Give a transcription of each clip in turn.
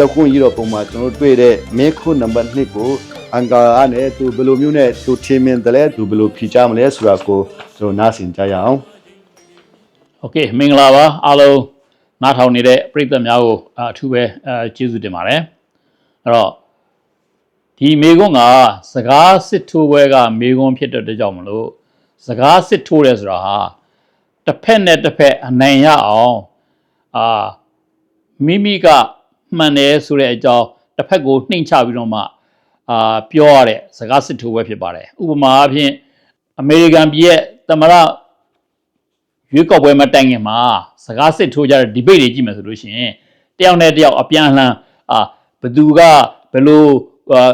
ကြောက်ခွင့်ရတော့ပုံမှာကျွန်တော်တို့တွေ့တဲ့မင်းခုနံပါတ်2ကိုအင်္ဂါအားနဲ့သူဘယ်လိုမျိုးနဲ့သူထင်းမြင်တယ်လဲသူဘယ်လိုဖြေချမလဲဆိုတာကိုကျွန်တော်နားဆင်ကြရအောင် โอเคမင်္ဂလာပါအားလုံးနားထောင်နေတဲ့ပရိသတ်များကိုအအထူးပဲအဲကျေးဇူးတင်ပါတယ်အဲ့တော့ဒီမေကွန်းကစကားစစ်ထိုးပွဲကမေကွန်းဖြစ်တဲ့အတွက်ကြောင့်မလို့စကားစစ်ထိုးတယ်ဆိုတာဟာတစ်ဖက်နဲ့တစ်ဖက်အနိုင်ရအောင်အာမိမိက မှန်တယ်ဆိုတဲ့အကြောင်းတစ်ဖက်ကိုနှိမ်ချပြီးတော့မှအာပြောရတဲ့စကားစစ်ထိုးပွဲဖြစ်ပါတယ်ဥပမာအဖြစ်အမေရိကန်ပြည်ရဲ့သမ္မတရွေးကောက်ပွဲမတိုင်ခင်မှာစကားစစ်ထိုးကြတဲ့ debate တွေကြည့်မယ်ဆိုလို့ရှိရင်တယောက်နဲ့တယောက်အပြန်အလှန်အာဘယ်သူကဘယ်လိုအာ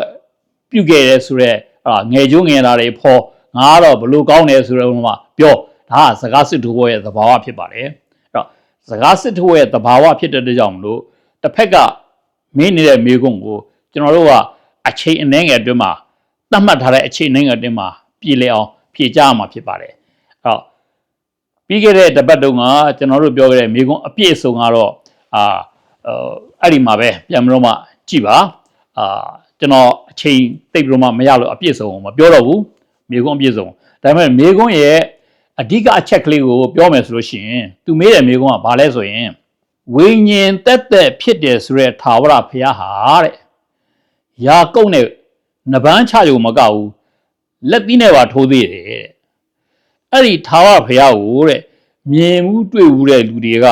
ပြုတ်ခဲ့ရဲဆိုတော့အာငယ်ကျိုးငယ်လာတွေဖော်ငါကတော့ဘယ်လိုကောင်းတယ်ဆိုတော့မှပြောဒါကစကားစစ်ထိုးပွဲရဲ့သဘာဝဖြစ်ပါတယ်အဲ့တော့စကားစစ်ထိုးပွဲရဲ့သဘာဝဖြစ်တဲ့အတွက်ကြောင့်မလို့ တစ်ဖက်ကမင်းနေတဲ့မိကုံကိုကျွန်တော်တို့ကအချိန်အနည်းငယ်အတွင်းမှာသတ်မှတ်ထားတဲ့အချိန်အနည်းငယ်အတွင်းမှာပြည်လဲအောင်ဖြေကြရမှာဖြစ်ပါတယ်အဲ့တော့ပြီးခဲ့တဲ့တပတ်တုန်းကကျွန်တော်တို့ပြောခဲ့တဲ့မိကုံအပြည့်အစုံကတော့အာအဲ့ဒီမှာပဲပြန်ပြီးတော့မှကြည်ပါအာကျွန်တော်အချိန်တိတ်ပြီးတော့မှမရလို့အပြည့်အစုံမပြောတော့ဘူးမိကုံအပြည့်အစုံဒါပေမဲ့မိကုံရဲ့အဓိကအချက်ကလေးကိုပြောမယ်ဆိုလို့ရှိရင်သူမေးတဲ့မိကုံကဘာလဲဆိုရင် ဝိညာဉ်တက်တက်ဖြစ်တယ်ဆိုတဲ့ထာဝရဘုရားဟာတဲ့ရာကုတ်နဲ့နဗန်းချရုံမကဘူးလက်သီးနဲ့ပါထိုးသေးတယ်တဲ့အဲ့ဒီထာဝရဘုရားကိုတဲ့မြင်မှုတွေ့မှုတဲ့လူတွေက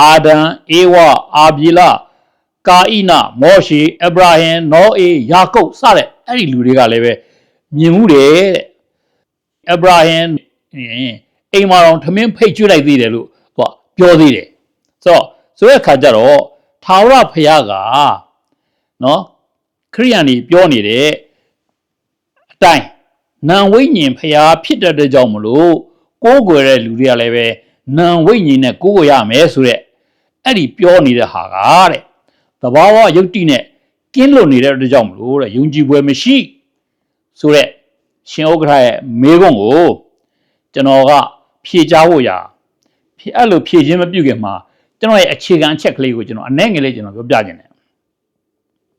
အာဒံအေဝအာဘီလကာဣနမောရှေအဗရာဟင်နောအေယာကုပ်စတဲ့အဲ့ဒီလူတွေကလည်းပဲမြင်မှုတယ်တဲ့အဗရာဟင်အိမ်မာတော်ထမင်းဖိတ်ကျွေးလိုက်သေးတယ်လို့သူကပြောသေးတယ်ဆိုတော့ ဆိုတဲ့အခါကျတော့ထာဝရဘုရားကနော်ခရိယန်ကြီးပြောနေတဲ့အတိုင်းနံဝိညာဉ်ဖျားဖြစ်တဲ့အတွက်ကြောင့်မလို့ကိုးကွယ်တဲ့လူတွေကလည်းပဲနံဝိညာဉ်နဲ့ကိုးကွယ်ရမယ်ဆိုတဲ့အဲ့ဒီပြောနေတဲ့ဟာကတဲ့သဘာဝယုတ်တိနဲ့ကင်းလွတ်နေတဲ့အတွက်ကြောင့်မလို့တဲ့ယုံကြည်ပွဲမရှိဆိုတဲ့ရှင်ဥက္ကဋ္ဌရဲ့မေးခွန်းကိုကျွန်တော်ကဖြေချဖို့ရာဖြေအဲ့လိုဖြေခြင်းမပြုခင်မှာ ကျွန်တော်ရဲ့အခြေခံအချက်ကလေးကိုကျွန်တော်အနည်းငယ်လေးကျွန်တော်ပြောပြခြင်းတယ်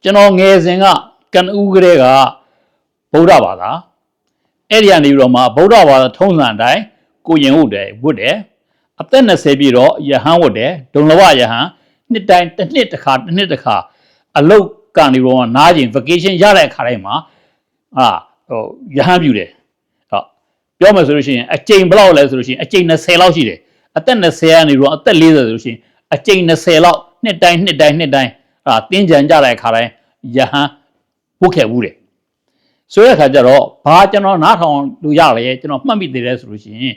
ကျွန်တော်ငယ်စဉ်ကကနဦးကလေးကဗုဒ္ဓဘာသာအဲ့ဒီကနေပြီးတော့မှဗုဒ္ဓဘာသာထုံးစံအတိုင်းကိုရင်ဟုတ်တယ်ဝတ်တယ်အသက်20ပြည့်တော့ယဟန်ဝတ်တယ်ဒုံလဝယဟန်နှစ်တိုင်းတစ်နှစ်တစ်ခါတစ်နှစ်တစ်ခါအလုတ်ကနေတော့နားကျင် vacation ရတဲ့အခါတိုင်းမှာအာဟိုယဟန်ပြူတယ်ဟောပြောမယ်ဆိုလို့ရှိရင်အကျိန်ဘယ်လောက်လဲဆိုလို့ရှိရင်အကျိန်20လောက်ရှိတယ်အသက်20ကနေတော့အသက်40ဆိုလို့ရှိရင် အကျိန်20လောက်နှစ်တိုင်းနှစ်တိုင်းနှစ်တိုင်းအာတင်းကြံကြတဲ့အခါတိုင်းယဟန်ဝတ်ခဲ့ဘူးတယ်ဆိုတဲ့အခါကျတော့ဘာကျွန်တော်နားထောင်လို့ရလဲကျွန်တော်မှတ်မိသေးတယ်ဆိုလို့ရှိရင်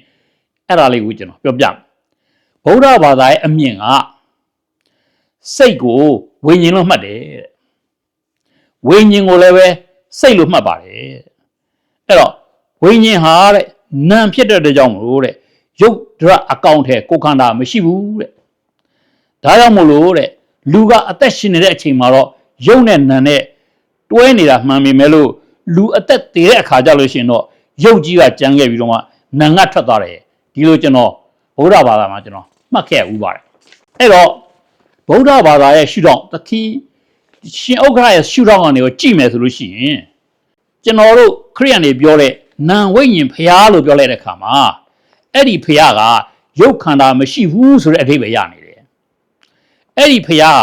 အဲ့ဒါလေးကိုကျွန်တော်ပြောပြမယ်ဗုဒ္ဓဘာသာရဲ့အမြင်ကစိတ်ကိုဝိညာဉ်လို့မှတ်တယ်တဲ့ဝိညာဉ်ကိုလည်းပဲစိတ်လို့မှတ်ပါတယ်တဲ့အဲ့တော့ဝိညာဉ်ဟာတဲ့နာမ်ဖြစ်တဲ့အတွက်ကြောင့်မလို့တဲ့ရုပ်ဒရအကောင့်ထဲကိုယ်ခန္ဓာမရှိဘူးတဲ့ ဒါကြောင့်မို့လို့တဲ့လူကအသက်ရှင်နေတဲ့အချိန်မှာတော့ရုပ်နဲ့နာမ်နဲ့တွဲနေတာမှန်ပြီမဲ့လို့လူအသက်တည်တဲ့အခါကြလို့ရှိရင်တော့ရုပ်ကြီးကကြမ်းခဲ့ပြီးတော့မှနံငတ်ထွက်သွားတယ်ဒီလိုကျွန်တော်ဗုဒ္ဓဘာသာမှာကျွန်တော်မှတ်ခဲ့ဥပါတယ်အဲ့တော့ဗုဒ္ဓဘာသာရဲ့ရှုထောင့်တတိရှင်ဥက္ခရရဲ့ရှုထောင့်ကနေကိုကြည့်မယ်ဆိုလို့ရှိရင်ကျွန်တော်တို့ခရိယန်တွေပြောတဲ့နံဝိညာဉ်ဖျားလို့ပြောလိုက်တဲ့အခါမှာအဲ့ဒီဖျားကရုပ်ခန္ဓာမရှိဘူးဆိုတဲ့အဓိပ္ပာယ်ရနေတယ် အဲ့ဒီဖျား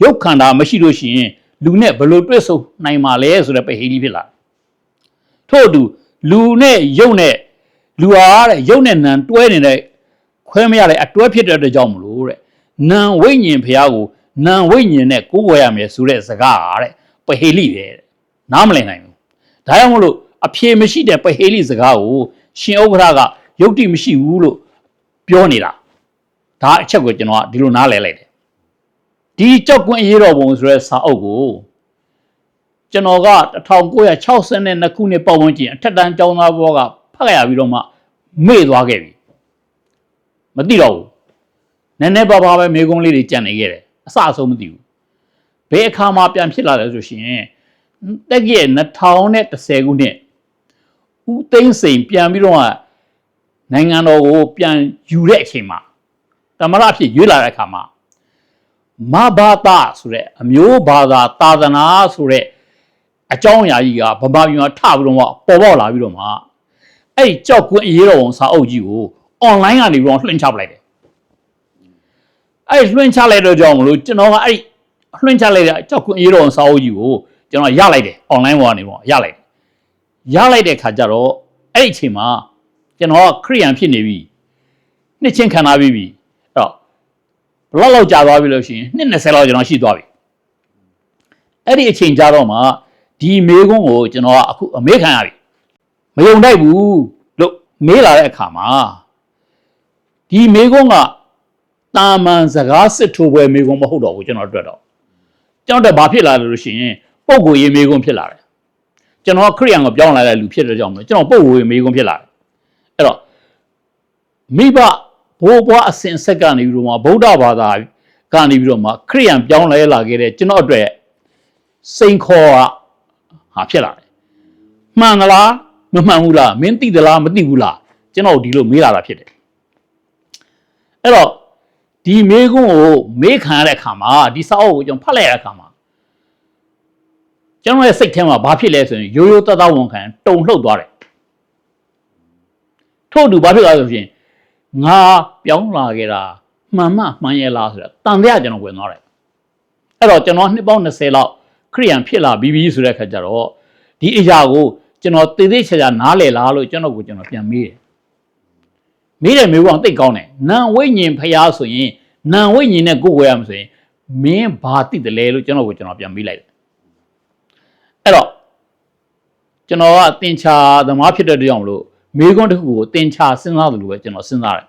ကရုပ်ခန္ဓာမရှိလို့ရှိရင်လူနဲ့ဘယ်လိုတွေ့ဆုံနိုင်မှာလဲဆိုတဲ့ပဟေလိဖြစ်လာတယ်ထို့အတူလူနဲ့ရုပ်နဲ့လူအားတဲ့ရုပ်နဲ့နံတွဲနေတဲ့ခွဲမရတဲ့အတွဲဖြစ်တဲ့အတွက်ကြောင့်မလို့တဲ့နံဝိညာဉ်ဖျားကိုနံဝိညာဉ်နဲ့ကိုးကွယ်ရမယ်ဆိုတဲ့စကားအားတဲ့ပဟေလိပဲတဲ့နားမလည်နိုင်ဘူးဒါကြောင့်မလို့အဖြေမရှိတဲ့ပဟေလိစကားကိုရှင်ဥက္ကဋ္ဌကယုတ်တိမရှိဘူးလို့ပြောနေတာဒါအချက်ကိုကျွန်တော်ကဒီလိုနားလည်လိုက်တယ် ဒီကြောက်ကွင်းအရေးတော်ပုံဆိုတဲ့စာအုပ်ကိုကျွန်တော်က1962ခုနှစ်ပတ်ဝန်းကျင်အထက်တန်းကျောင်းသားဘောကဖတ်ရပြီးတော့မှမေ့သွားခဲ့ပြီမသိတော့ဘူးနည်းနည်းပါးပါးပဲမိကုံးလေးတွေကြံနေခဲ့တယ်အစအဆုံးမသိဘူးဘယ်အခါမှပြန်ဖြစ်လာလဲဆိုရှင်တက်ရဲ့2010ခုနှစ်ဦးသိန်းစိန်ပြန်ပြီးတော့နိုင်ငံတော်ကိုပြန်ယူတဲ့အချိန်မှာတမရအဖြစ်ရွေးလာတဲ့အခါမှာ မဘာသာဆိုတဲ့အမျိုးဘာသာသာသနာဆိုတဲ့အကြောင်းအရာကြီးကဗမာပြည်မှာထပြီးတော့ပေါ်ပေါက်လာပြီးတော့မှအဲ့ဒီကြောက်ကွင်းအရေးတော်ဝန်စာအုပ်ကြီးကို online ကနေပြီးတော့လွှင့်ချပလိုက်တယ်အဲ့ဒီလွှင့်ချလိုက်တော့ကြောင့်မလို့ကျွန်တော်ကအဲ့ဒီလွှင့်ချလိုက်တဲ့ကြောက်ကွင်းအရေးတော်ဝန်စာအုပ်ကြီးကိုကျွန်တော်ရလိုက်တယ် online ပေါ်ကနေပေါ့ရလိုက်တယ်ရလိုက်တဲ့ခါကျတော့အဲ့ဒီအချိန်မှာကျွန်တော်ကခရိယန်ဖြစ်နေပြီနှစ်ချင်းခံထားပြီးပြီအဲ့တော့ ဘယ်လောက်လောက်ကြာသွားပြီလို့ရှိရင်နှစ်20လောက်ကျွန်တော်ရှိသွားပြီအဲ့ဒီအချိန်ကြာတော့မှဒီမေကွန်းကိုကျွန်တော်ကအခုအမေးခံရပြီမယုံတိုက်ဘူးလို့မေးလာတဲ့အခါမှာဒီမေကွန်းကတာမန်စကားစစ်ထိုးပွဲမေကွန်းမဟုတ်တော့ဘူးကျွန်တော်အတွက်တော့ကျွန်တော်တို့ဘာဖြစ်လာလဲလို့ရှိရင်ပုံကိုရေးမေကွန်းဖြစ်လာတယ်ကျွန်တော်ခရိယန်ကိုပြောင်းလာတဲ့လူဖြစ်တဲ့ကြောင့်မလို့ကျွန်တော်ပုံကိုရေးမေကွန်းဖြစ်လာတယ်အဲ့တော့မိဘ ဘိုးဘွားအစဉ်ဆက်ကနေပြီးတော့မှဗုဒ္ဓဘာသာကနေပြီးတော့မှခရိယန်ပြောင်းလဲလာခဲ့တဲ့ကျွန်တော်အတွက်စိန်ခေါ်ကဟာဖြစ်လာတယ်မှန်သလားမမှန်ဘူးလားမင်းသိသလားမသိဘူးလားကျွန်တော်ဒီလိုမေးလာတာဖြစ်တယ်အဲ့တော့ဒီမေးခွန်းကိုမေးခံရတဲ့အခါမှာဒီစာအုပ်ကိုကျွန်တော်ဖတ်လိုက်ရတဲ့အခါမှာကျွန်တော်ရဲ့စိတ်ထဲမှာဘာဖြစ်လဲဆိုရင်ရိုးရိုးသားသားဝန်ခံတုံလှုပ်သွားတယ်ထို့အတူဘာဖြစ်လဲဆိုရင် ငါပြောင်းလာခဲ့တာမှန်မှမှန်ရဲ့လားဆိုတော့တန်တရားကျွန်တော်ဝင်သွားတယ်အဲ့တော့ကျွန်တော်နှစ်ပေါင်း20လောက်ခရိယန်ဖြစ်လာပြီးပြီဆိုတဲ့အခါကျတော့ဒီအရာကိုကျွန်တော်သေသေးချာချာနားလည်လားလို့ကျွန်တော်ကိုကျွန်တော်ပြန်မေးတယ်မေးတယ်မေးဖို့တိတ်ကောင်းတယ်နံဝိညာဉ်ဖျားဆိုရင်နံဝိညာဉ်နဲ့ကိုယ်ဝဲရမှာဆိုရင်မင်းဘာသိတယ်လဲလို့ကျွန်တော်ကိုကျွန်တော်ပြန်မေးလိုက်တယ်အဲ့တော့ကျွန်တော်ကတင်ချာသမားဖြစ်တဲ့တရားမလို့ မေးခွန်းတစ်ခုကိုတင်ချာစဉ်းစားတယ်လို့ပဲကျွန်တော်စဉ်းစားတယ်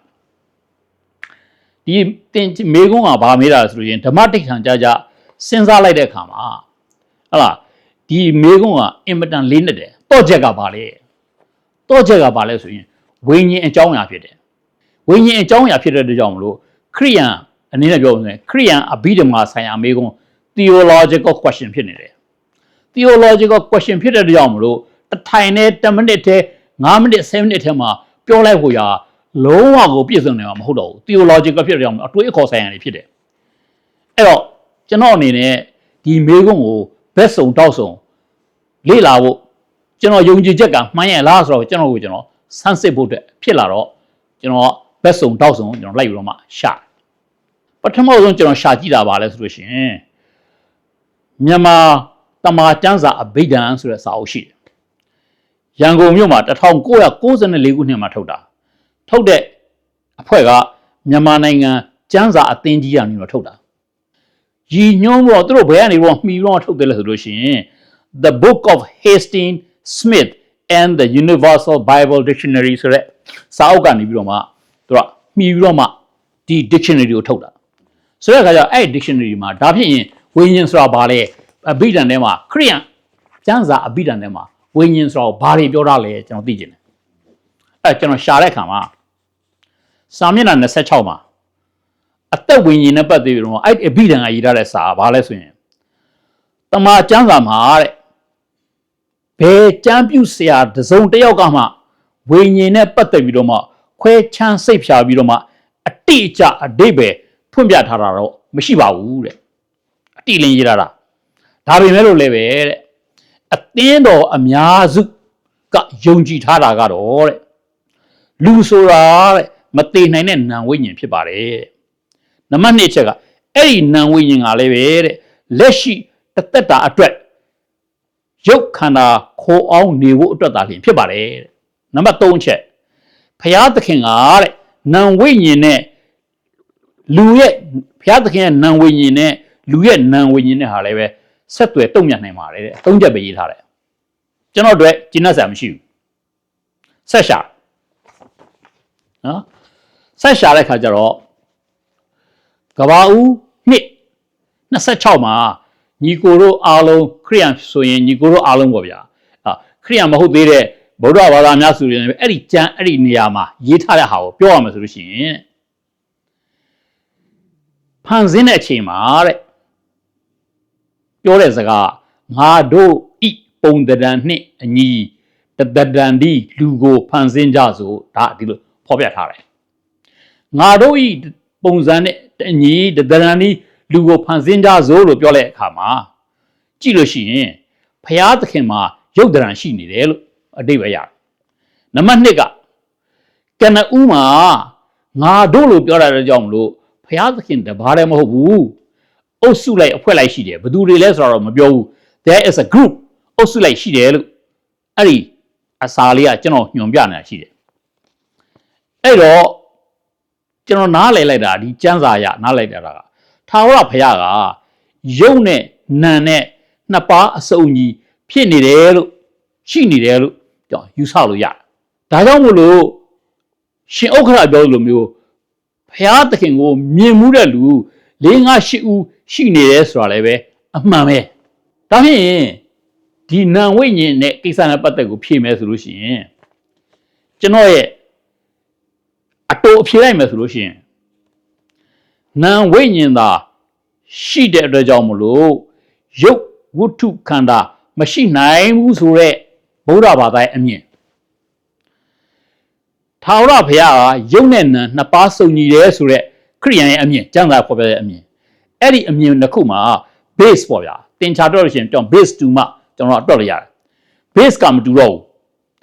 ဒီတင်မေးခွန်းကဘာမေးတာလဲဆိုလို့ရင်ဓမ္မတိတ်ခံကြကြစဉ်းစားလိုက်တဲ့အခါမှာဟုတ်လားဒီမေးခွန်းကအင်မတန်လေးနဲ့တယ်တော့ချက်ကဘာလဲတော့ချက်ကဘာလဲဆိုရင်ဝိညာဉ်အကြောင်းအရာဖြစ်တယ်ဝိညာဉ်အကြောင်းအရာဖြစ်တဲ့အတွက်ကြောင့်မလို့ခရိယန်အနေနဲ့ပြောလို့ဆိုရင်ခရိယန်အဘိဓမ္မာဆိုင်ရာမေးခွန်း theological question ဖြစ်နေတယ် theological question ဖြစ်တဲ့အတွက်ကြောင့်မလို့တစ်ထိုင်နဲ့10မိနစ်ထဲ 9မိနစ်10မိနစ်ထဲမှာပြောလိုက်ဖို့ရာလုံးဝကိုပြည့်စုံနေမှာမဟုတ်တော့ဘူး theological ဖြစ်တဲ့ကြောင့်အတွေးအခေါ်ဆိုင်ရာတွေဖြစ်တယ်အဲ့တော့ကျွန်တော်အနေနဲ့ဒီမေးခွန်းကိုဘက်စုံတောက်စုံလေ့လာဖို့ကျွန်တော်ယုံကြည်ချက်ကမှန်ရဲ့လားဆိုတော့ကျွန်တော်ကိုကျွန်တော်ဆန်းစစ်ဖို့အတွက်ဖြစ်လာတော့ကျွန်တော်ဘက်စုံတောက်စုံကျွန်တော်လိုက်ပြီးတော့မှရှာပထမဆုံးကျွန်တော်ရှာကြည့်တာပါလဲဆိုလို့ရှိရင်မြန်မာတမာကျမ်းစာအဘိဓမ္မာဆိုတဲ့စာအုပ်ရှိတယ် ရန်ကုန်မြို့မှာ1994ခုနှစ်မှာထုတ်တာထုတ်တဲ့အဖွဲ့ကမြန်မာနိုင်ငံကျမ်းစာအသင်းကြီးကနေတော့ထုတ်တာရည်ညွှန်းတော့သူတို့ဘယ်ကနေတော့မှီတော့ထုတ်တယ်လဲဆိုလို့ရှိရင် The Book of Hastings Smith and the Universal Bible Dictionary ဆိုတဲ့စာအုပ်ကနေပြီးတော့မှသူကမှီပြီးတော့မှဒီ dictionary ကိုထုတ်တာဆိုတဲ့အခါကျတော့အဲ့ဒီ dictionary မှာဒါဖြစ်ရင်ဝိညာဉ်ဆိုတာဘာလဲအဘိဓမ္မာထဲမှာခရိယန်ကျမ်းစာအဘိဓမ္မာထဲမှာ ဝိညာဉ်ဆိုတာကိုဘာတွေပြောတာလဲကျွန်တော်သိချင်တယ်အဲ့ကျွန်တော်ရှာတဲ့အခါမှာစာမျက်နှာ26မှာအသက်ဝိညာဉ်နဲ့ပတ်သက်ပြီးတော့အဲ့ဒီအဘိဓမ္မာရေးထားတဲ့စာကဘာလဲဆိုရင်တမန်ကျမ်းစာမှာတဲ့ဘယ်ကျမ်းပြုဆရာတစ်စုံတစ်ယောက်ကမှဝိညာဉ်နဲ့ပတ်သက်ပြီးတော့မှခွဲချမ်းစိတ်ဖြာပြီးတော့မှအတိအကျအတိပဲဖွင့်ပြထားတာတော့မရှိပါဘူးတဲ့အတိလင်းရေးထားတာဒါပေမဲ့လို့လည်းပဲတဲ့ အသင်းတော်အများစုကယုံကြည်ထားတာကတော့တဲ့လူဆိုတာတဲ့မတည်နိုင်တဲ့နာဝိညာဉ်ဖြစ်ပါတယ်တဲ့နံပါတ်2ချက်ကအဲ့ဒီနာဝိညာဉ်ကလည်းပဲတဲ့လက်ရှိတစ်သက်တာအတွက်ရုပ်ခန္ဓာခိုးအောင်နေဖို့အတွက်သာလျှင်ဖြစ်ပါတယ်တဲ့နံပါတ်3ချက်ဖျားသခင်ကတဲ့နာဝိညာဉ်နဲ့လူရဲ့ဘုရားသခင်ရဲ့နာဝိညာဉ်နဲ့လူရဲ့နာဝိညာဉ်နဲ့ဟာလည်းပဲဆက်သွယ်တုံ့ပြန်နိုင်ပါတယ်တဲ့သုံးချက်ပဲရေးထားတယ် ကျွန်တော်တို့ကျင်းတ်ဆရာမရှိဘူးဆက်ရှာနော်ဆက်ရှာတဲ့ခါကျတော့ကဘာဦးနှစ်26မှာညီကိုတို့အားလုံးခရိယန်ဆိုရင်ညီကိုတို့အားလုံးပေါ့ဗျာအာခရိယန်မဟုတ်သေးတဲ့ဗုဒ္ဓဘာသာများဆိုရင်လည်းအဲ့ဒီကျမ်းအဲ့ဒီနေရာမှာရေးထားတဲ့ဟာကိုပြောရမယ်ဆိုလို့ရှိရင်ဖန်ဆင်းတဲ့အချိန်မှာတဲ့ပြောတဲ့စကားငါတို့ဤ ပုံတရံနှင့်အညီတတတန်ဒီလူကိုဖန်ဆင်းကြဆိုဒါဒီလိုဖော်ပြထားတယ်ငါတို့ဤပုံစံနဲ့အညီတတရံဒီလူကိုဖန်ဆင်းကြဆိုလို့ပြောတဲ့အခါမှာကြည့်လို့ရှိရင်ဖျားသခင်မှာရုပ်တရံရှိနေတယ်လို့အတိတ်ပဲရတယ်နံပါတ်1ကကနဦးမှာငါတို့လို့ပြောရတဲ့ကြောင့်မလို့ဖျားသခင်တပါးတည်းမဟုတ်ဘူးအုပ်စုလိုက်အဖွဲ့လိုက်ရှိတယ်ဘယ်သူတွေလဲဆိုတော့မပြောဘူး there is a group အုပ်စုလိုက်ရှိတယ်လို့အဲ့ဒီအစာလေးကကျွန်တော်ညွန်ပြနေတာရှိတယ်အဲ့တော့ကျွန်တော်နားလည်လိုက်တာဒီစံစာရနားလည်တာကထာဝရဘုရားကယုံနဲ့နံနဲ့နှစ်ပါးအစုံကြီးဖြစ်နေတယ်လို့ရှိနေတယ်လို့ကျွန်တော်ယူဆလို့ရတယ်ဒါကြောင့်မို့လို့ရှင်ဥက္ခရာပြောလိုမျိုးဘုရားသခင်ကိုမြင်မှုတဲ့လူ၄၅၈ဦးရှိနေတယ်ဆိုတာလည်းပဲအမှန်ပဲဒါဖြင့် ဒီနံဝိညာဉ်နဲ့ကိစ္စနဲ့ပတ်သက်ကိုဖြေမယ်ဆိုလို့ရှိရင်ကျွန်တော်ရဲ့အတူအဖြေလိုက်မယ်ဆိုလို့ရှိရင်နံဝိညာဉ်သာရှိတဲ့အတွက်ကြောင့်မလို့ရုပ်ဝတ္ထုခန္ဓာမရှိနိုင်ဘူးဆိုတော့ဗုဒ္ဓဘာသာရဲ့အမြင်ထာဝရဘုရားကရုပ်နဲ့နံနှစ်ပါးစုံညီတယ်ဆိုတော့ခရိယန်ရဲ့အမြင်ကျမ်းစာဖော်ပြတဲ့အမြင်အဲ့ဒီအမြင်တစ်ခုမှာ base ပေါ့ဗျာသင်္ချာတော့လို့ရှိရင်ကျွန်တော် base တူမှ ကျွန်တော်တော့လို့ရတယ် base ကမတူတော့ဘူး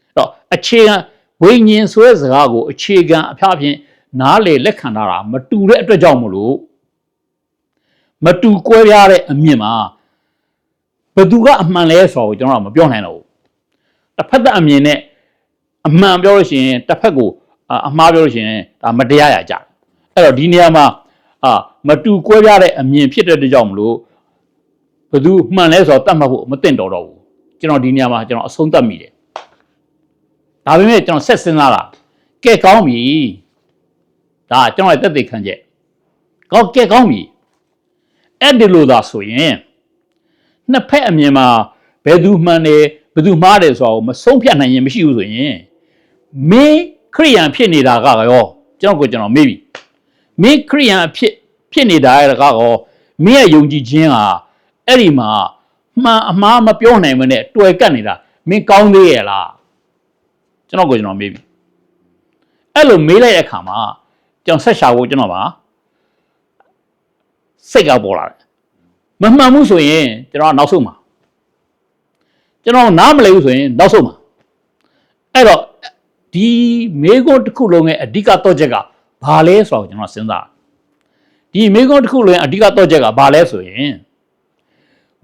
အဲ့တော့အခြေခံဝိညာဉ်ဆိုတဲ့စကားကိုအခြေခံအဖျားဖြင့်နားလေလက်ခံထားတာမတူတဲ့အတွက်ကြောင့်မလို့မတူကွဲပြားတဲ့အမြင်မှာဘယ်သူကအမှန်လဲဆိုတော့ကျွန်တော်ကမပြောနိုင်တော့ဘူးတစ်ဖက်သက်အမြင်နဲ့အမှန်ပြောလို့ရှိရင်တစ်ဖက်ကိုအာအမှားပြောလို့ရှိရင်ဒါမတရားရကြတယ်အဲ့တော့ဒီနေရာမှာအာမတူကွဲပြားတဲ့အမြင်ဖြစ်တဲ့အတွက်ကြောင့်မလို့ ဘယ်သူမှန်လဲဆိုတော့တတ်မှတ်ဖို့မသင့်တော်တော့ဘူးကျွန်တော်ဒီနေရာမှာကျွန်တော်အဆုံးသတ်မိတယ်ဒါပေမဲ့ကျွန်တော်ဆက်စဉ်းစားတာကဲကောင်းပြီဒါကျွန်တော်ရဲ့တက်သိခံချက်ကောင်းကဲကောင်းပြီအဲ့ဒီလိုသာဆိုရင်နှစ်ဖက်အမြင်မှာဘယ်သူမှန်တယ်ဘယ်သူမှားတယ်ဆိုတော့မဆုံးဖြတ်နိုင်ရင်မရှိဘူးဆိုရင်မင်းခရိယန်ဖြစ်နေတာကရောကျွန်တော်ကိုကျွန်တော်မေးပြီမင်းခရိယန်ဖြစ်ဖြစ်နေတာကရောမင်းရဲ့ယုံကြည်ခြင်းဟာ အဲ့ဒီမှာမှန်အမှားမပြောနိုင်မနဲ့တွယ်ကပ်နေတာမင်းကောင်းသေးရဲ့လားကျွန်တော်ကိုကျွန်တော်မေးပြီအဲ့လိုမေးလိုက်တဲ့အခါမှာကျွန်တော်ဆက်ရှာဖို့ကျွန်တော်ပါစိတ်ကပေါ်လာတယ်မမှန်ဘူးဆိုရင်ကျွန်တော်ကနောက်ဆုံးမှာကျွန်တော်နားမလည်ဘူးဆိုရင်နောက်ဆုံးမှာအဲ့တော့ဒီမေကွန်းတစ်ခုလုံးရဲ့အဓိကတော့ချက်ကဘာလဲဆိုတော့ကျွန်တော်စဉ်းစားဒီမေကွန်းတစ်ခုလုံးရဲ့အဓိကတော့ချက်ကဘာလဲဆိုရင်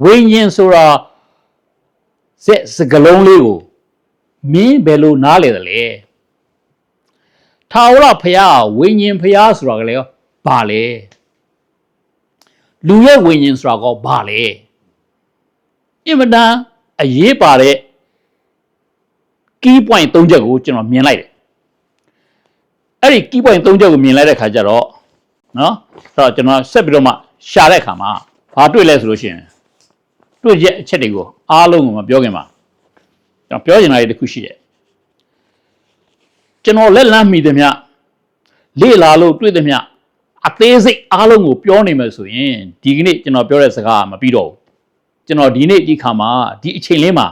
ဝိညာဉ်ဆိုတာစက်စကလုံးလေးကိုမင်းဘယ်လိုနားလဲသလဲထာဝရဘုရားဝိညာဉ်ဘုရားဆိုတာကလည်းဘာလဲလူရဲ့ဝိညာဉ်ဆိုတာကဘာလဲအင်မတန်အရေးပါတဲ့ key point ၃ချက်ကိုကျွန်တော်မြင်လိုက်တယ်အဲ့ဒီ key point ၃ချက်ကိုမြင်လိုက်တဲ့ခါကျတော့နော်အဲ့တော့ကျွန်တော်ဆက်ပြီးတော့မှရှာတဲ့အခါမှာဘာတွေ့လဲဆိုလို့ရှိရင် တွေ့ချက်အချက်တွေကိုအားလုံးကိုမပြောခင်မှာကျွန်တော်ပြောချင်တာတွေတစ်ခုရှိတယ်ကျွန်တော်လက်လန်းမိသမျှလေ့လာလို့တွေ့သမျှအသေးစိတ်အားလုံးကိုပြောနေမယ်ဆိုရင်ဒီကနေ့ကျွန်တော်ပြောတဲ့စကားကမပြီးတော့ဘူးကျွန်တော်ဒီနေ့ဒီခါမှာဒီအချိန်လေးမှာ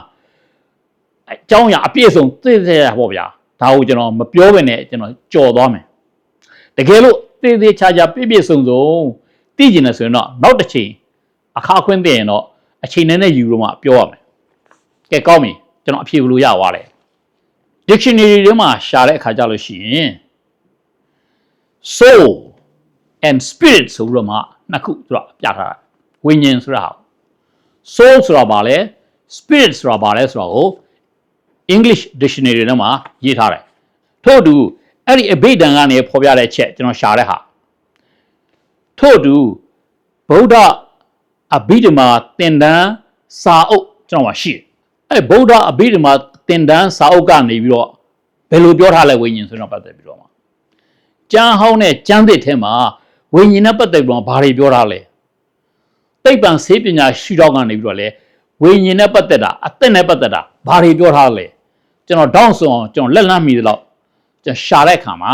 အကြောင်းအရာအပြည့်စုံသိသေးရပေါ့ဗျာဒါကိုကျွန်တော်မပြောဘဲနဲ့ကျွန်တော်ကြော်သွားမယ်တကယ်လို့သိသေးချာချာပြည့်ပြည့်စုံစုံသိကျင်တယ်ဆိုရင်တော့နောက်တစ်ချိန်အခါခွင့်သိရင်တော့ အချိန်နဲ့နဲ့ယူလို့မှပြောရမယ်ကဲကောင်းပြီကျွန်တော်အဖြေဘယ်လိုရသွားလဲ dictionary ထဲမှာရှာတဲ့အခါကြလို့ရှိရင် soul and spirit ဆိုပြီးတော့မှနှစ်ခုသူကပြထားတာဝိညာဉ်ဆိုတာဟာ soul ဆိုတာဘာလဲ spirit ဆိုတာဘာလဲဆိုတာကို English dictionary ထဲမှာရေးထားတယ်ထို့အတူအဲ့ဒီအဘိဓမ္မာကနေဖော်ပြတဲ့ချက်ကျွန်တော်ရှာတဲ့ဟာထို့အတူဗုဒ္ဓ အဘိဓမ္မာသင်တန်းစာအုပ်ကျွန်တော်မှာရှိတယ်အဲ့ဗုဒ္ဓအဘိဓမ္မာသင်တန်းစာအုပ်ကနေပြီးတော့ဘယ်လိုပြောထားလဲဝိညာဉ်ဆိုတော့ပတ်သက်ပြီးတော့မှာကျမ်းဟောင်းနဲ့ကျမ်းသစ်ထဲမှာဝိညာဉ်နဲ့ပတ်သက်ပြီးတော့ဘာတွေပြောထားလဲသိပ္ပံဆေးပညာရှိတော့ကနေပြီးတော့လဲဝိညာဉ်နဲ့ပတ်သက်တာအသက်နဲ့ပတ်သက်တာဘာတွေပြောထားလဲကျွန်တော်တောင်းဆိုအောင်ကျွန်တော်လက်လန်းမိသလောက်ကျွန်တော်ရှာတဲ့အခါမှာ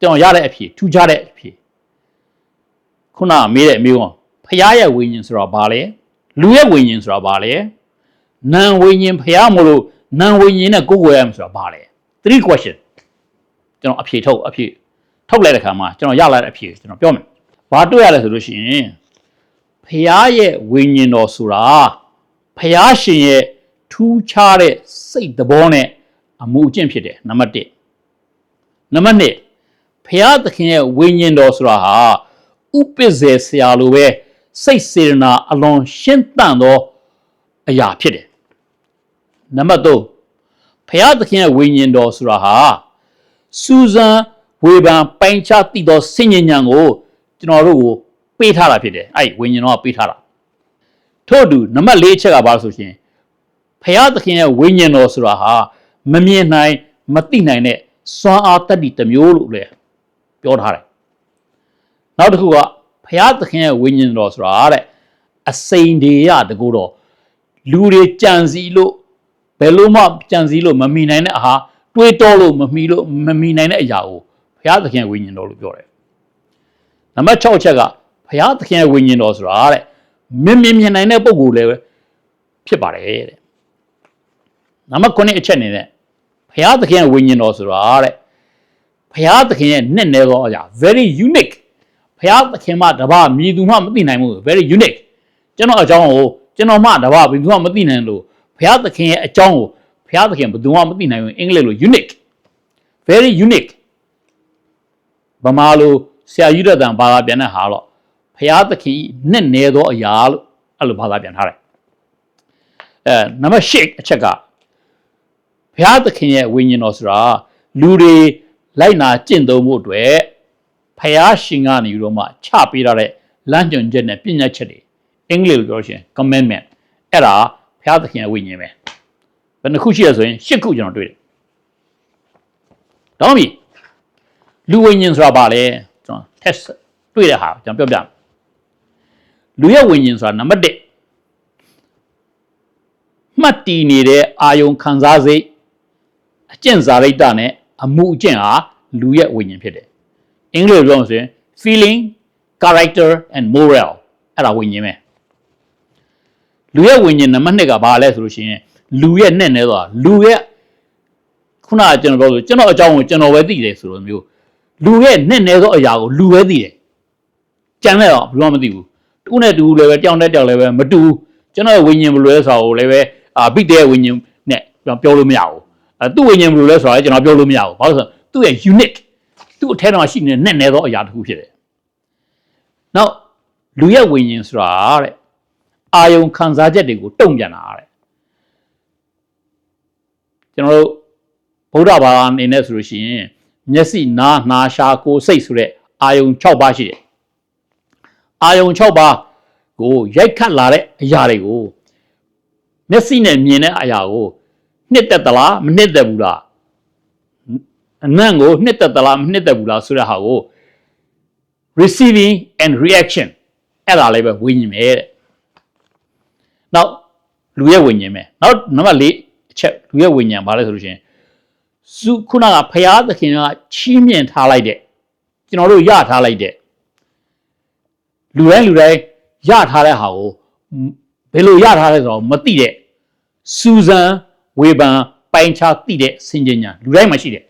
ကျွန်တော်ရတဲ့အဖြေထူးခြားတဲ့အဖြေခုနကမေးတဲ့အမေးက ဖျားရဲ့ဝိညာဉ်ဆိုတာဘာလဲလူရဲ့ဝိညာဉ်ဆိုတာဘာလဲနာမ်ဝိညာဉ်ဖျားမလို့နာမ်ဝိညာဉ်နဲ့ကိုယ်ကိုယ်ရမှာဆိုတာဘာလဲ3 question ကျွန်တော်အဖြေထုတ်အဖြေထုတ်လိုက်တဲ့အခါမှာကျွန်တော်ရလာတဲ့အဖြေကျွန်တော်ပြောမယ်ဘာတွေ့ရလဲဆိုလို့ရှိရင်ဖျားရဲ့ဝိညာဉ်တော်ဆိုတာဖျားရှင်ရဲ့ထူးခြားတဲ့စိတ်သဘောနဲ့အမှုအကျင့်ဖြစ်တယ်နံပါတ်1နံပါတ်2ဖျားသခင်ရဲ့ဝိညာဉ်တော်ဆိုတာဟာဥပ္ပဇေဆရာလိုပဲ စိတ်စေတနာအလွန်ရှင်းသန့်သောအရာဖြစ်တယ်နံပါတ်3ဖျားသခင်ရဲ့ဝိညာဉ်တော်ဆိုတာဟာစူဇန်ဝေဖန်ပိုင်ချတည်သောစဉ္ညာဉာဏ်ကိုကျွန်တော်တို့ကိုပေးထားတာဖြစ်တယ်အဲ့ဒီဝိညာဉ်တော်ကပေးထားတာထို့အတူနံပါတ်4ချက်ကဘာလို့ဆိုရှင်ဖျားသခင်ရဲ့ဝိညာဉ်တော်ဆိုတာဟာမမြင်နိုင်မသိနိုင်တဲ့စွမ်းအားတတ္တိတစ်မျိုးလို့လည်းပြောထားတယ်နောက်တစ်ခုက ဖျားသခင်ရဲ့ဝိညာဉ်တော်ဆိုတာတဲ့အစိန်တွေရတကူတော့လူတွေကြံစီလို့ဘယ်လို့မှကြံစည်လို့မမီနိုင်တဲ့အဟာတွေးတောလို့မမီလို့မမီနိုင်တဲ့အရာကိုဘုရားသခင်ဝိညာဉ်တော်လို့ပြောတယ်။နံပါတ်6ချက်ကဘုရားသခင်ဝိညာဉ်တော်ဆိုတာတဲ့မမြင်မြင်နိုင်တဲ့ပုံကိုယ်လည်းဖြစ်ပါတယ်တဲ့။နံပါတ်9အချက်နေနဲ့ဘုရားသခင်ဝိညာဉ်တော်ဆိုတာတဲ့ဘုရားသခင်ရဲ့နဲ့နေသောအရာ very unique ဘုရားသခင်မှတပါမြည်သူမှမသိနိုင်ဘူး very unique ကျွန်တော်အကြောင်းကိုကျွန်တော်မှတပါဘယ်သူမှမသိနိုင်လို့ဘုရားသခင်ရဲ့အကြောင်းကိုဘုရားသခင်ဘယ်သူမှမသိနိုင်ဘူးအင်္ဂလိပ်လို unique very unique ဗမာလိုဆရာယူရတန်ဘာသာပြန်တဲ့ဟာတော့ဘုရားသခင်နဲ့နေသောအရာလို့အဲ့လိုဘာသာပြန်ထားတယ်အဲနံပါတ်၈အချက်ကဘုရားသခင်ရဲ့ဝိညာဉ်တော်ဆိုတာလူတွေလိုက်နာကျင့်သုံးမှုအတွက် ဖယားရှင်ကနေပြီးတော့မှချပေးထားတဲ့လမ်းညွှန်ချက်နဲ့ပြညတ်ချက်တွေအင်္ဂလိပ်လိုပြောလို့ရှိရင် commandment အဲ့ဒါဘုရားသခင်ရဲ့ဝိညာဉ်ပဲဘယ်နှခုရှိရဆိုရင်၈ခုကျွန်တော်တွေ့တယ်တော့ပြီလူဝိညာဉ်ဆိုတာဘာလဲကျွန်တော် test တွေ့တဲ့ဟာကျွန်တော်ပြောပြမယ်လူရဲ့ဝိညာဉ်ဆိုတာနံပါတ်1မှတ်တည်နေတဲ့အာယုံခံစားစိတ်အကျင့်စာရိတ္တနဲ့အမှုအကျင့်ဟာလူရဲ့ဝိညာဉ်ဖြစ်တယ် အင်္ဂလိပ်လိုပြောလို့ဆိုရင် feeling character and moral အဲ့ဒါဝိညာဉ်ပဲလူရဲ့ဝိညာဉ်နံပါတ်2ကဘာလဲဆိုလို့ရှိရင်လူရဲ့နဲ့နဲသွားလူရဲ့ခုနကကျွန်တော်ပြောဆိုကျွန်တော်အကြောင်းကိုကျွန်တော်ပဲသိတယ်ဆိုလိုမျိုးလူရဲ့နဲ့နဲသောအရာကိုလူပဲသိတယ်ကြံတဲ့တော့ဘယ်တော့မှမသိဘူးတူနဲ့တူလည်းပဲတောင်းတဲ့တောင်းလည်းပဲမတူဘူးကျွန်တော်ရဲ့ဝိညာဉ်ဘယ်လိုလဲဆိုတာကိုလည်းပဲအာဘိတဲ့ဝိညာဉ်နဲ့ပြောလို့မရဘူးအဲသူ့ဝိညာဉ်ဘယ်လိုလဲဆိုတာလည်းကျွန်တော်ပြောလို့မရဘူးဘာလို့လဲဆိုတော့သူ့ရဲ့ unique သူ့အထက်မှာရှိနေတဲ့နဲ့နဲသောအရာတစ်ခုဖြစ်တယ်နောက်လူရဲ့ဝိညာဉ်ဆိုတာတဲ့အာယုံခံစားချက်တွေကိုတုံ့ပြန်တာတဲ့ကျွန်တော်တို့ဗုဒ္ဓဘာသာအနေနဲ့ဆိုလို့ရှိရင်မျက်စိနားနှာရှာကိုယ်စိတ်ဆိုတဲ့အာယုံ6ပါးရှိတယ်အာယုံ6ပါးကိုရိုက်ခတ်လာတဲ့အရာတွေကိုမျက်စိနဲ့မြင်တဲ့အရာကိုနှစ်သက်သလားမနှစ်သက်ဘူးလား အနံ့ကိုနှစ်သက်သလားမနှစ်သက်ဘူးလားဆိုတဲ့ဟာကို receiving and reaction အဲ့ဒါလည်းပဲဝိညာဉ်ပဲတဲ့နောက်လူရဲ့ဝိညာဉ်ပဲနောက်နံပါတ်၄အချက်လူရဲ့ဝိညာဉ်ဘာလဲဆိုလို့ရှိရင်စုခုနကဖရာသခင်ကချီးမြှင့်ထားလိုက်တဲ့ကျွန်တော်တို့ရထားလိုက်တဲ့လူတိုင်းလူတိုင်းရထားတဲ့ဟာကိုဘယ်လိုရထားလဲဆိုတော့မသိတဲ့စူဇန်ဝေဘန်ပိုင်ချသိတဲ့စင်ကြညာလူတိုင်းမှာရှိတယ်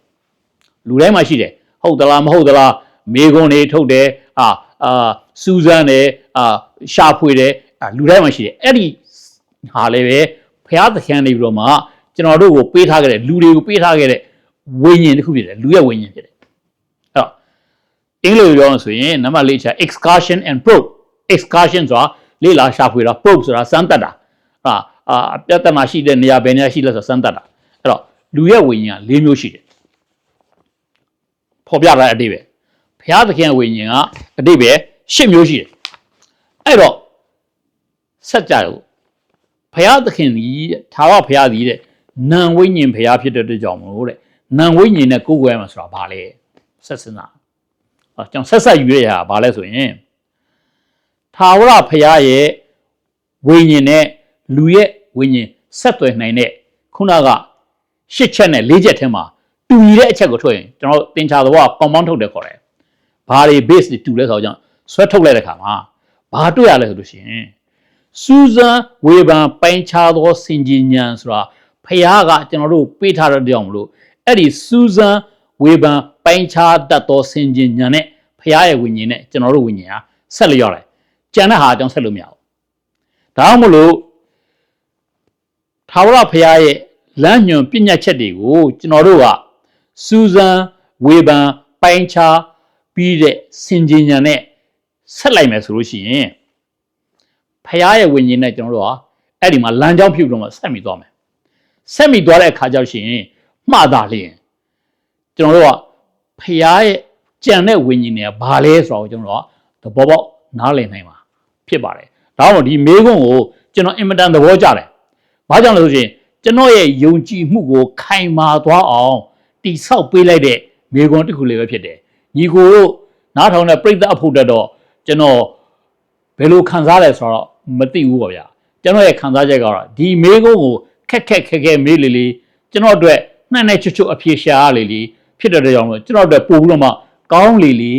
လူတိုင်းမှာရှိတယ်ဟုတ်သလားမဟုတ်သလားမေခွန်းတွေထုတ်တယ်အာအာစူဇန်တယ်အာရှာဖွေတယ်အာလူတိုင်းမှာရှိတယ်အဲ့ဒီဟာလည်းပဲဖရာသခင်နေပြီးတော့မှကျွန်တော်တို့ကိုပေးထားခဲ့တဲ့လူတွေကိုပေးထားခဲ့တဲ့ဝိညာဉ်တစ်ခုဖြစ်တယ်လူရဲ့ဝိညာဉ်ဖြစ်တယ်အဲ့တော့အင်္ဂလိပ်လိုပြောလို့ဆိုရင်နံပါတ်၄ချက် excursion and probe excursion ဆိုတာလေ့လာရှာဖွေတာ probe ဆိုတာစမ်းသပ်တာဟာအာပြဿနာရှိတဲ့နေရာဘယ်နေရာရှိလဲဆိုစမ်းသပ်တာအဲ့တော့လူရဲ့ဝိညာဉ်က၄မျိုးရှိတယ် ဖော်ပြထားတဲ့အတိပဲဘုရားသခင်ဝိညာဉ်ကအတိပဲ၈မျိုးရှိတယ်အဲ့တော့ဆက်ကြတော့ဘုရားသခင်ကြီးထာဝရဘုရားကြီးတဲ့နံဝိညာဉ်ဘုရားဖြစ်တဲ့အတွက်ကြောင့်မလို့တဲ့နံဝိညာဉ်နဲ့ကိုယ်ကိုယ်ရမှာဆိုတာဘာလဲဆက်စင်တာအဲကျွန်တော်ဆက်ဆက်ယူရတာဘာလဲဆိုရင်ထာဝရဘုရားရဲ့ဝိညာဉ်နဲ့လူရဲ့ဝိညာဉ်ဆက်သွယ်နိုင်တဲ့ခုနကရှစ်ချက်နဲ့လေးချက်ထဲမှာ တူညီတဲ့အချက်ကိုထွက်ရင်ကျွန်တော်တင်ချာသဘောက compound ထုတ်တယ်ခေါ်တယ်ဘာတွေ base တွေတူလဲဆိုတော့ကြောင့်ဆွဲထုတ်လိုက်တဲ့အခါမှာဘာတွေ့ရလဲဆိုလို့ရှိရင်စူဇန်ဝေဘန်ပိုင်းခြားသောစင်ဂျင်ညံဆိုတာဖះကကျွန်တော်တို့ပေးထားတဲ့ကြောင့်မလို့အဲ့ဒီစူဇန်ဝေဘန်ပိုင်းခြားတတ်သောစင်ဂျင်ညံနဲ့ဖះရဲ့ဝိညာဉ်နဲ့ကျွန်တော်တို့ဝိညာဉ်ဟာဆက်လျော့တယ်ကြံတဲ့ဟာအကြောင်းဆက်လို့မရဘူးဒါမှမလို့ထာဝရဖះရဲ့လမ်းညွန်ပြညတ်ချက်တွေကိုကျွန်တော်တို့က စူဇန်ဝေဘန်ပိုင်းခြားပြီးတဲ့စင်ဂျင်ညံနဲ့ဆက်လိုက်မယ်ဆိုလို့ရှိရင်ဖះရဲ့ဝိညာဉ်နဲ့ကျွန်တော်တို့ကအဲ့ဒီမှာလမ်းကြောင်းဖြူတော့မှဆက်မိသွားမယ်ဆက်မိသွားတဲ့အခါကျတော့ရှင်မှားတာလျင်ကျွန်တော်တို့ကဖះရဲ့ကြံတဲ့ဝိညာဉ်တွေကဘာလဲဆိုတော့ကျွန်တော်တို့ကသဘောပေါက်နားလည်နိုင်မှာဖြစ်ပါတယ်ဒါကြောင့်ဒီမေးခွန်းကိုကျွန်တော်အင်မတန်သဘောကျတယ်ဘာကြောင့်လဲဆိုရင်ကျွန်တော်ရဲ့ယုံကြည်မှုကိုခိုင်မာသွားအောင် တိဆောက်ပေးလိုက်တဲ့မေခွန်းတစ်ခုလေးပဲဖြစ်တယ်ညီကိုတို့နားထောင်တဲ့ပြိဿအဖို့တက်တော့ကျွန်တော်ဘယ်လိုခံစားလဲဆိုတော့မသိဘူးပေါ့ဗျာကျွန်တော်ရဲ့ခံစားချက်ကတော့ဒီမေခွန်းကိုခက်ခက်ခဲခဲမေးလေလေကျွန်တော်အတွက်နှံ့နဲ့ချွတ်ချွတ်အဖြေရှာရလေလေဖြစ်တဲ့ကြောင့်လို့ကျွန်တော်အတွက်ပို့ပြီးတော့မှကောင်းလေလေ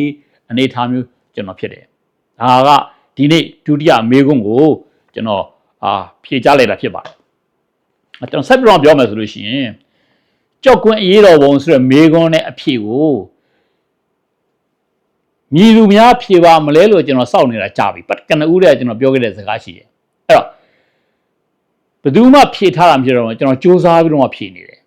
အနေထားမျိုးကျွန်တော်ဖြစ်တယ်ဒါကဒီနေ့ဒုတိယမေခွန်းကိုကျွန်တော်အာဖြေချလိုက်တာဖြစ်ပါတယ်ကျွန်တော်ဆက်ပြီးတော့ပြောမယ်ဆိုလို့ရှိရင် ကြောက်ကွင်းအရေးတော်ပုံဆိုတဲ့မေခွန်းနဲ့အဖြေကိုမြည်သူများဖြေပါမလဲလို့ကျွန်တော်စောင့်နေတာကြာပြီပတ်ကနဦးတဲ့ကျွန်တော်ပြောခဲ့တဲ့စကားရှိတယ်အဲ့တော့ဘယ်သူမှဖြေထားတာမဖြစ်တော့ဘူးကျွန်တော်စူးစမ်းပြီးတော့မှဖြေနေတယ်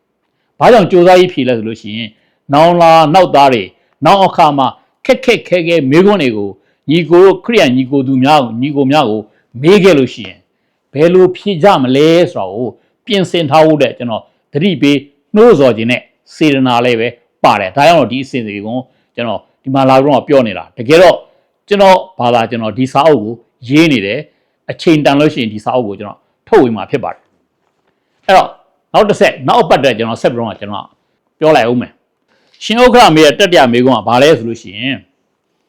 ဘာကြောင့်စူးစမ်းပြီးဖြေလဲဆိုလို့ရှိရင်နောင်လာနောက်သားတွေနောက်အခါမှာခက်ခက်ခဲခဲမေခွန်းတွေကိုညီကိုတို့ခရိယန်ညီကိုသူများကိုညီကိုများကိုမေးခဲ့လို့ရှိရင်ဘယ်လိုဖြေကြမလဲဆိုတော့ပြင်ဆင်ထားဖို့တဲ့ကျွန်တော်သတိပေး နှိုးဆော်ခြင်းနဲ့စေတနာလည်းပဲပါတယ်ဒါကြောင့်တော့ဒီအစဉ်စီကိုကျွန်တော်ဒီမှာလာတော့ပြောနေတာတကယ်တော့ကျွန်တော်ဘာသာကျွန်တော်ဒီစာအုပ်ကိုရေးနေတယ်အချိန်တန်လို့ရှိရင်ဒီစာအုပ်ကိုကျွန်တော်ထုတ်ဝေမှာဖြစ်ပါတယ်အဲ့တော့နောက်တစ်ဆက်နောက်အပတ်တည်းကျွန်တော်ဆက်ပြီးတော့ကျွန်တော်ပြောလိုက်အောင်မယ်ရှင်ဥက္ခရမေရဲ့တက်တရမေကုန်းကဘာလဲဆိုလို့ရှိရင်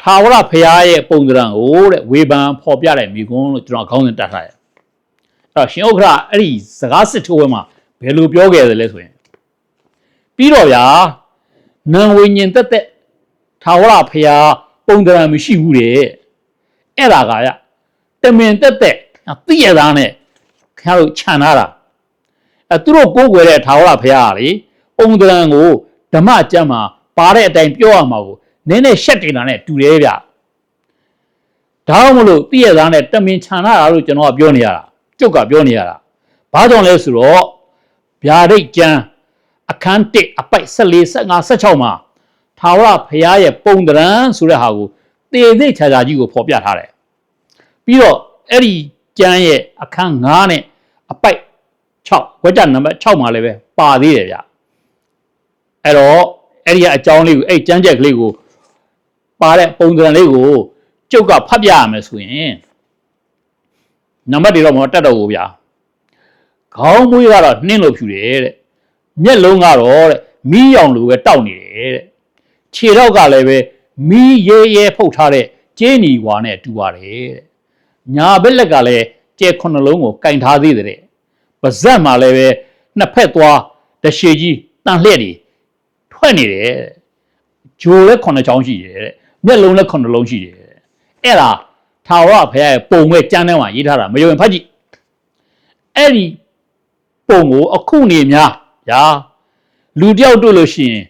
ထာဝရဘုရားရဲ့ပုံသဏ္ဍာန်ကိုတဲ့ဝေဖန်ဖော်ပြတဲ့မေကုန်းလို့ကျွန်တော်အကောင်းဆုံးတတ်ထားတယ်အဲ့တော့ရှင်ဥက္ခရအဲ့ဒီစကားစစ်ထိုးဝဲမှာဘယ်လိုပြောခဲ့တယ်လဲဆိုရင် ပြီးတော့ဗျာနံဝိညာဉ်တက်တက်ထာဝရဖရာပုံတရံမရှိဘူးတဲ့အဲ့ဒါကရတမင်တက်တက်သိရသားနဲ့ခင်ဗျားတို့ခြံထားတာအဲသူတို့ကိုးကွယ်တဲ့ထာဝရဖရာကလေပုံတရံကိုဓမ္မကျမ်းမှာပါတဲ့အတိုင်းပြောရမှာကိုနည်းနည်းရှက်တင်တာနဲ့တူတယ်ဗျာဒါမှမလို့တည့်ရသားနဲ့တမင်ခြံရတာလို့ကျွန်တော်ကပြောနေရတာကျုပ်ကပြောနေရတာဘာကြောင့်လဲဆိုတော့ဗျာဒိတ်ကျမ်း အခန်း1အပိုက်14 15 16မှာထာဝရဘုရားရဲ့ပုံတရံဆိုတဲ့ဟာကိုတေသိချာချာကြီးကိုဖော်ပြထားတယ်ပြီးတော့အဲ့ဒီကျမ်းရဲ့အခန်း9နဲ့အပိုက်6ဝက်တနံပါတ်6မှာလည်းပဲပါသေးတယ်ဗျအဲ့တော့အဲ့ဒီအကြောင်းလေးကိုအဲ့ကျမ်းချက်ကလေးကိုပါတဲ့ပုံစံလေးကိုကျုပ်ကဖတ်ပြရမယ်ဆိုရင်နံပါတ်တွေတော့မတက်တော့ဘူးဗျာခေါင်းမွေးကတော့နှင်းလို့ဖြူတယ်တဲ့ မျက်လုံးကတော့တဲ့မီးရောင်လိုပဲတောက်နေတယ်တဲ့ခြေတော့ကလည်းပဲမီးရဲရဲဖုတ်ထားတဲ့ကျင်းနီဝါနဲ့တူပါတယ်တဲ့ညာဘက်လက်ကလည်းကျဲခုနှလုံးကိုကင်ထားသေးတယ်တဲ့ပါဇက်မှာလည်းပဲနှစ်ဖက်သွားတရှည်ကြီးတန်လှည့်တွေထွက်နေတယ်တဲ့ဂျိုလည်းခုနှစ်ချောင်းရှိတယ်တဲ့မျက်လုံးလည်းခုနှစ်လုံးရှိတယ်တဲ့အဲ့ဒါထာဝရဘုရားရဲ့ပုံမဲ့ကျမ်းထဲမှာရေးထားတာမယုံရင်ဖတ်ကြည့်အဲ့ဒီပုံကိုအခုနေများ ညာလူတယောက်တွေ့လို့ရှိရင်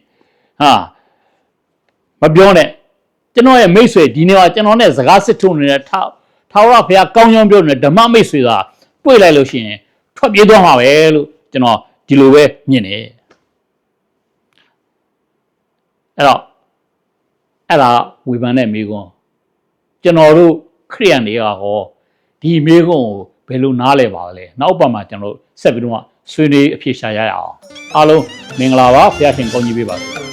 ဟာမပြောနဲ့ကျွန်တော်ရဲ့မိတ်ဆွေဒီနေ့ကကျွန်တော်နဲ့စကားစစ်ထုံနေတဲ့ထာထာဝရဘုရားကောင်းကြောင်းပြောနေတဲ့ဓမ္မမိတ်ဆွေသာတွေ့လိုက်လို့ရှိရင်ထွက်ပြေးသွားမှာပဲလို့ကျွန်တော်ဒီလိုပဲမြင်တယ်အဲ့တော့အဲ့ဒါဝေဖန်တဲ့မိကွန်းကျွန်တော်တို့ခရိယန်တွေကဟောဒီမိကွန်းကိုဘယ်လိုနားလဲပါလဲနောက်ပတ်မှာကျွန်တော်တို့ဆက်ပြီးတော့ ဆွေးနွေးအဖြေရှာရရအောင်အားလုံးမင်္ဂလာပါဘုရားရှင်ကောင်းကြီးပေးပါစေ